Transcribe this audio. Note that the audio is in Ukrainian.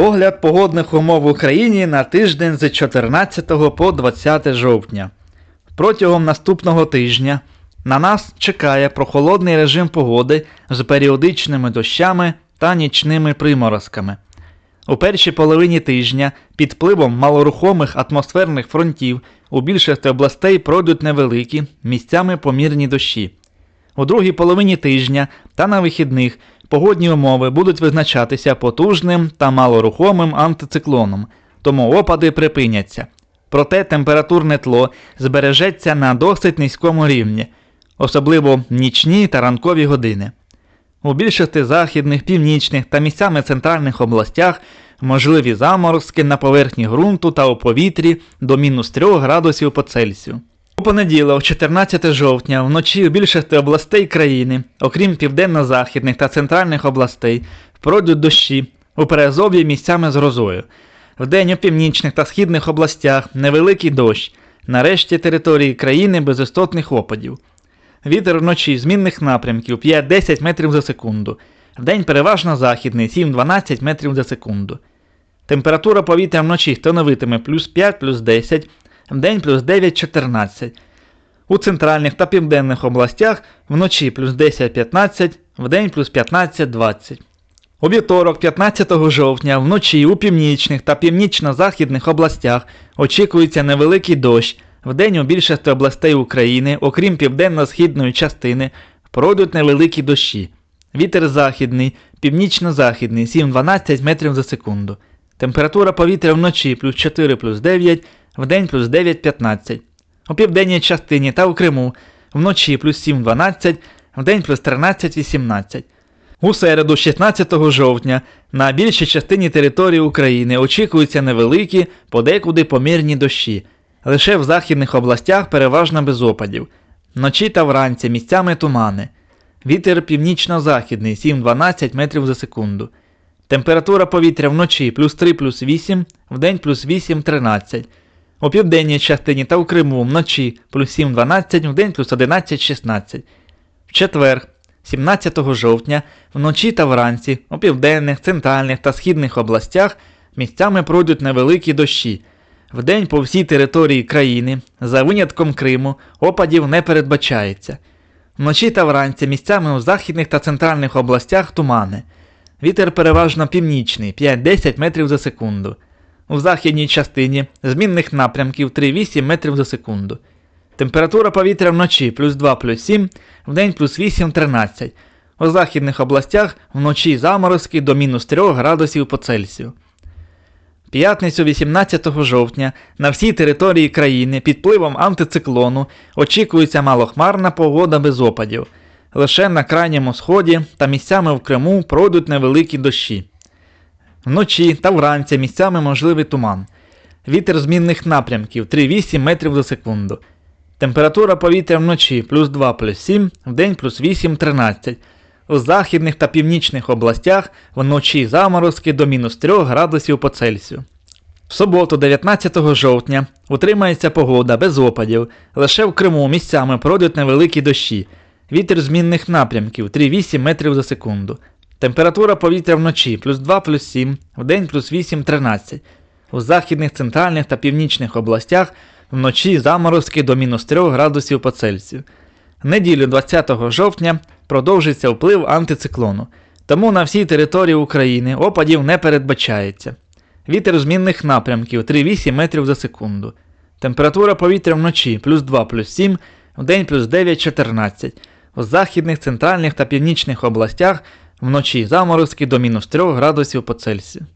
Огляд погодних умов в Україні на тиждень з 14 по 20 жовтня. Протягом наступного тижня на нас чекає прохолодний режим погоди з періодичними дощами та нічними приморозками. У першій половині тижня під впливом малорухомих атмосферних фронтів у більшості областей пройдуть невеликі, місцями помірні дощі. У другій половині тижня та на вихідних погодні умови будуть визначатися потужним та малорухомим антициклоном, тому опади припиняться. Проте температурне тло збережеться на досить низькому рівні, особливо нічні та ранкові години. У більшості західних, північних та місцями центральних областях можливі заморозки на поверхні ґрунту та у повітрі до мінус 3 градусів по Цельсію. У понеділок, 14 жовтня, вночі у більшості областей країни, окрім південно-західних та центральних областей, пройдуть дощі у перезов'ї місцями з грозою. Вдень у північних та східних областях невеликий дощ, нарешті території країни без істотних опадів. Вітер вночі змінних напрямків 5-10 метрів за секунду. Вдень переважно західний 7-12 метрів за секунду. Температура повітря вночі становитиме плюс 5 плюс 10, вдень плюс 9-14. У центральних та південних областях вночі плюс 10-15, вдень плюс 15-20. У вівторок, 15 жовтня, вночі у північних та північно-західних областях очікується невеликий дощ. Вдень у більшості областей України, окрім південно-східної частини, пройдуть невеликі дощі. Вітер західний, північно-західний 7-12 метрів за секунду. Температура повітря вночі плюс 4 плюс 9, вдень плюс 9-15. У південній частині та у Криму вночі плюс 7-12, вдень плюс 13-18. У середу, 16 жовтня, на більшій частині території України очікуються невеликі, подекуди помірні дощі. Лише в західних областях переважно без опадів. Вночі та вранці місцями тумани. Вітер північно-західний 7-12 метрів за секунду. Температура повітря вночі плюс 3 плюс 8, вдень плюс 8-13. У південній частині та у Криму вночі плюс 7-12, вдень плюс 11-16. В четвер, 17 жовтня, вночі та вранці у південних, центральних та східних областях місцями пройдуть невеликі дощі. Вдень по всій території країни, за винятком Криму, опадів не передбачається. Вночі та вранці місцями у західних та центральних областях тумани. Вітер переважно північний 5-10 метрів за секунду. У західній частині змінних напрямків 3-8 метрів за секунду. Температура повітря вночі плюс 2 плюс 7, вдень плюс 8-13. У західних областях вночі заморозки до мінус 3 градусів по Цельсію. П'ятницю 18 жовтня на всій території країни під впливом антициклону очікується малохмарна погода без опадів. Лише на крайньому сході та місцями в Криму пройдуть невеликі дощі. Вночі та вранці місцями можливий туман. Вітер змінних напрямків 3-8 метрів за секунду. Температура повітря вночі плюс 2 плюс 7, вдень плюс 8-13. У західних та північних областях вночі заморозки до мінус 3 градусів по Цельсію. В суботу, 19 жовтня, утримається погода без опадів. Лише в Криму місцями пройдуть невеликі дощі. Вітер змінних напрямків 3-8 метрів за секунду. Температура повітря вночі плюс 2 плюс 7, вдень плюс 8-13. У західних, центральних та північних областях вночі заморозки до мінус 3 градусів по Цельсію. Неділю 20 жовтня продовжиться вплив антициклону, тому на всій території України опадів не передбачається. Вітер змінних напрямків 3-8 метрів за секунду. Температура повітря вночі плюс 2 плюс 7, вдень плюс 9-14. У західних, центральних та північних областях вночі заморозки до мінус 3 градусів по Цельсію.